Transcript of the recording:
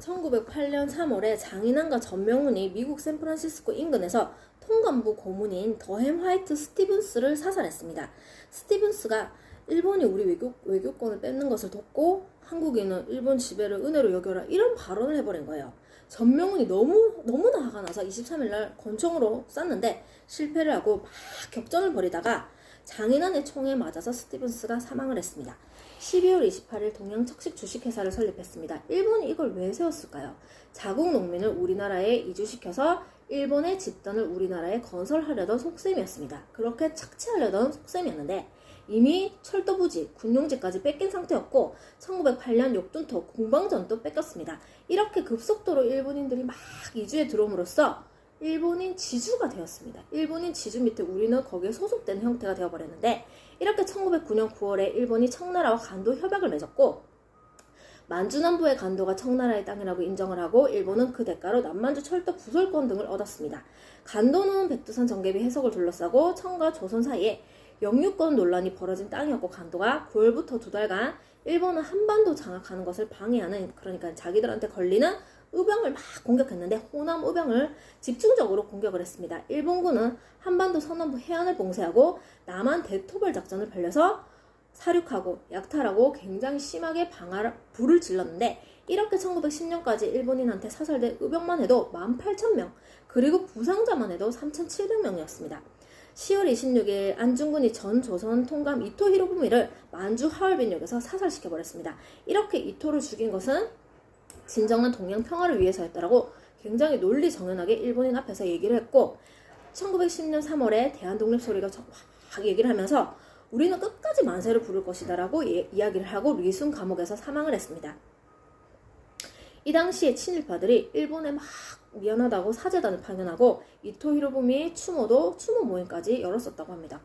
1908년 3월에 장인환과 전명훈이 미국 샌프란시스코 인근에서 통감부 고문인 더햄 화이트 스티븐스를 사살했습니다. 스티븐스가 일본이 우리 외교, 외교권을 뺏는 것을 돕고 한국인은 일본 지배를 은혜로 여겨라 이런 발언을 해버린 거예요. 전명훈이 너무 너무나 화가 나서 23일날 권총으로 쐈는데 실패를 하고 막 격전을 벌이다가 장인환의 총에 맞아서 스티븐스가 사망을 했습니다. 12월 28일 동양 척식 주식회사를 설립했습니다. 일본이 이걸 왜 세웠을까요? 자국 농민을 우리나라에 이주시켜서 일본의 집단을 우리나라에 건설하려던 속셈이었습니다. 그렇게 착취하려던 속셈이었는데 이미 철도 부지, 군용지까지 뺏긴 상태였고 1908년 욕준토 공방전도 뺏겼습니다. 이렇게 급속도로 일본인들이 막 이주에 들어옴으로써 일본인 지주가 되었습니다. 일본인 지주 밑에 우리는 거기에 소속된 형태가 되어버렸는데 이렇게 1909년 9월에 일본이 청나라와 간도 협약을 맺었고 만주 남부의 간도가 청나라의 땅이라고 인정을 하고 일본은 그 대가로 남만주 철도 부설권 등을 얻었습니다. 간도는 백두산 정개비 해석을 둘러싸고 청과 조선 사이에 영유권 논란이 벌어진 땅이었고 간도가 9월부터 두 달간 일본은 한반도 장악하는 것을 방해하는 그러니까 자기들한테 걸리는 의병을 막 공격했는데 호남 의병을 집중적으로 공격을 했습니다. 일본군은 한반도 서남부 해안을 봉쇄하고 남한 대토벌 작전을 벌려서 사륙하고 약탈하고 굉장히 심하게 방할 불을 질렀는데 이렇게 1910년까지 일본인한테 사살된 의병만 해도 18,000명 그리고 부상자만 해도 3,700명이었습니다. 10월 26일 안중근이 전 조선 통감 이토 히로부미를 만주 하얼빈역에서 사살시켜버렸습니다. 이렇게 이토를 죽인 것은 진정한 동양 평화를 위해서였다라고 굉장히 논리 정연하게 일본인 앞에서 얘기를 했고 1910년 3월에 대한독립 소리가 확 얘기를 하면서 우리는 끝까지 만세를 부를 것이다라고 예- 이야기를 하고 리순 감옥에서 사망을 했습니다. 이 당시에 친일파들이 일본에 막 미안하다고 사제단을 파견하고 이토 히로부미의 추모도 추모 모임까지 열었었다고 합니다.